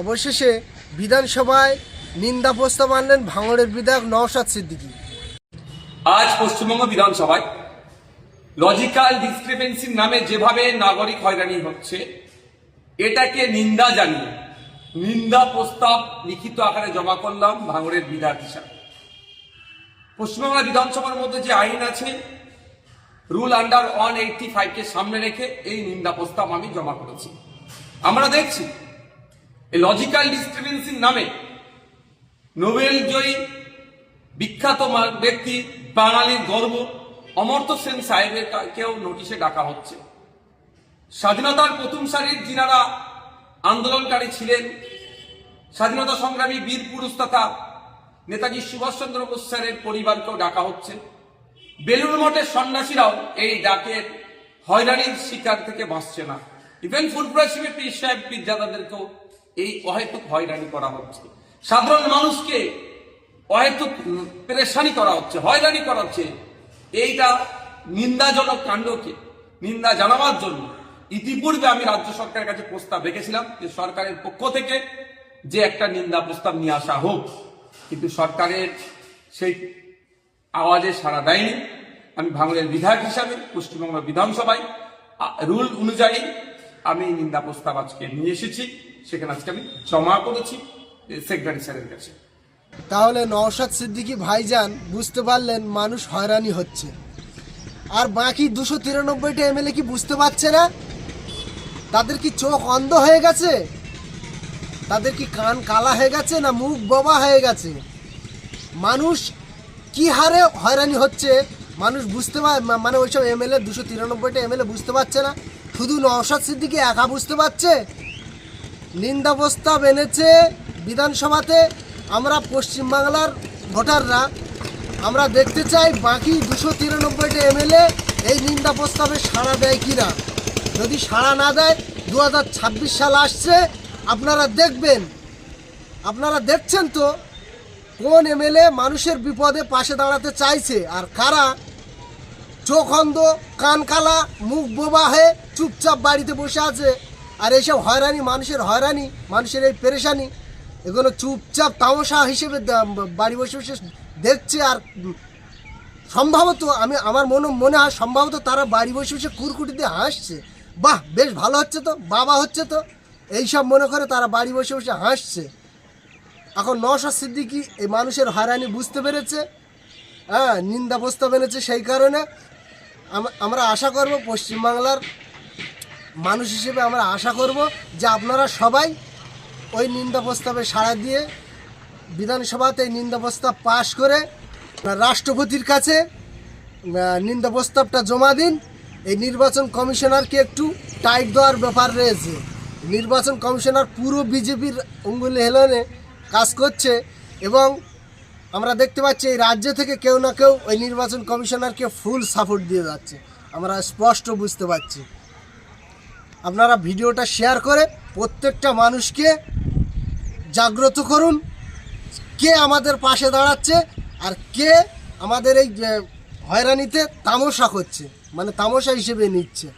অবশেষে বিধানসভায় নিন্দা প্রস্তাব আনলেন ভাঙড়ের বিধায়ক নওশাদ সিদ্দিকী। আজ পশ্চিমবঙ্গ বিধানসভায় লজিক্যাল ডিসক্রিপেন্সির নামে যেভাবে নাগরিক হয়রানি হচ্ছে, এটাকে নিন্দা জানিয়ে, নিন্দা প্রস্তাব লিখিত আকারে জমা করলাম ভাঙড়ের বিধায়ক হিসাবে। পশ্চিমবাংলা বিধানসভার মধ্যে যে আইন আছে রুল আন্ডার ওয়ান এইটটি ফাইভকে সামনে রেখে এই নিন্দা প্রস্তাব আমি জমা করেছি। আমরা দেখছি এই লজিক্যাল ডিসক্রিপেন্সির নামে নোবেল জয়ী বিখ্যাত ব্যক্তি বাঙালির গর্ব অমর্ত্য সেন সাহেবের কেউ নোটিশে ডাকা হচ্ছে। স্বাধীনতার প্রথম সারির যিনারা আন্দোলনকারী ছিলেন, স্বাধীনতা সংগ্রামী বীর পুরুষ তথা নেতাজি সুভাষচন্দ্র বোস স্যারের পরিবারকেও ডাকা হচ্ছে। বেলুর মঠের সন্ন্যাসীরাও এই ডাকের হয়রানির শিকার থেকে বাঁচছে না। ইভেন ফুলপুরাশিবে পীর সাহেব, পীরজাদাদেরকেও এই অহেতুক হয়রানি করা হচ্ছে। সাধারণ মানুষকে অহেতুক পেরেশানি করা হচ্ছে, হয়রানি করা হচ্ছে। এইটা নিন্দাজনক কাণ্ডকে, নিন্দা জানাবার জন্য ইতিপূর্বে আমি রাজ্য সরকারের কাছে প্রস্তাব রেখেছিলাম যে সরকারের পক্ষ থেকে যে একটা নিন্দা প্রস্তাব নিয়ে আসা হোক। কিন্তু সরকারের সেই আওয়াজে সাড়া দেয়নি। আমি ভাঙড়ের বিধায়ক হিসাবে, পশ্চিমবঙ্গ বিধানসভায় রুল অনুযায়ী আমি এই নিন্দা প্রস্তাব আজকে নিয়ে এসেছি। সেখানে আজকে আমি জমা করেছি সেক্রেটারি স্যারের কাছে। তাহলে নওশাদ সিদ্দিকী ভাইজান বুঝতে পারলেন মানুষ হয়রানি হচ্ছে। আর বাকি দুশো তিরানব্বইটা এমএলএ কি বুঝতে পারছে না? তাদের কি চোখ অন্ধ হয়ে গেছে? তাদের কি কান কালা হয়ে গেছে না মুখ বোবা হয়ে গেছে? মানুষ কি হারে হয়রানি হচ্ছে? মানুষ বুঝতে পার মানে ওইসব এমএলএ, দুশো তিরানব্বইটা এমএলএ বুঝতে পারছে না? শুধু নওশাদ সিদ্দিকী একা বুঝতে পারছে? নিন্দা প্রস্তাব এনেছে বিধানসভাতে, আমরা পশ্চিমবাংলার ভোটাররা। আমরা দেখতে চাই বাকি দুশো তিরানব্বইটা এমএলএ এই নিন্দা প্রস্তাবে সাড়া দেয় কি না যদি সাড়া না দেয় দু হাজার ছাব্বিশ সাল আসছে, আপনারা দেখবেন। আপনারা দেখছেন তো কোন এমএলএ মানুষের বিপদে পাশে দাঁড়াতে চাইছে আর কারা? চোখ অন্ধ কান কালা, মুখ বোবা হয়ে চুপচাপ বাড়িতে বসে আছে। আর এইসব হয়রানি মানুষের হয়রানি, মানুষের এই পেরেশানি, এগুলো চুপচাপ তামসা হিসেবে বাড়ি বসে বসে দেখছে আর সম্ভবত আমি, আমার মনে মনে হয় সম্ভবত তারা বাড়ি বসে বসে কুরকুটি দিয়ে হাসছে। বাহ, বেশ ভালো হচ্ছে তো, বাবা হচ্ছে তো। এইসব মনে করে তারা বাড়ি বসে বসে হাসছে। এখন নশা সিদ্দিকি এই মানুষের হয়রানি বুঝতে পেরেছে। হ্যাঁ নিন্দা প্রস্তাব এনেছে সেই কারণে। আমরা আশা করব পশ্চিমবাংলার মানুষ হিসেবে আমরা আশা করব যে আপনারা সবাই ওই নিন্দা প্রস্তাবে সাড়া দিয়ে বিধানসভাতে এই নিন্দা প্রস্তাব পাশ করে রাষ্ট্রপতির কাছে নিন্দা প্রস্তাবটা জমা দিন। এই নির্বাচন কমিশনারকে একটু টাইট দেওয়ার ব্যাপার রয়েছে। নির্বাচন কমিশনার পুরো বিজেপির অঙ্গুলি হেলনে কাজ করছে এবং আমরা দেখতে পাচ্ছি এই রাজ্য থেকে কেউ না কেউ ওই নির্বাচন কমিশনারকে ফুল সাপোর্ট দিয়ে যাচ্ছে। আমরা স্পষ্ট বুঝতে পারছি। আপনারা ভিডিওটা শেয়ার করে প্রত্যেকটা মানুষকে জাগ্রত করুন। কে আমাদের পাশে দাঁড়াচ্ছে আর কে আমাদের এই হয়রানিতে তামসা করছে মানে তামসা হিসেবে নিচ্ছে।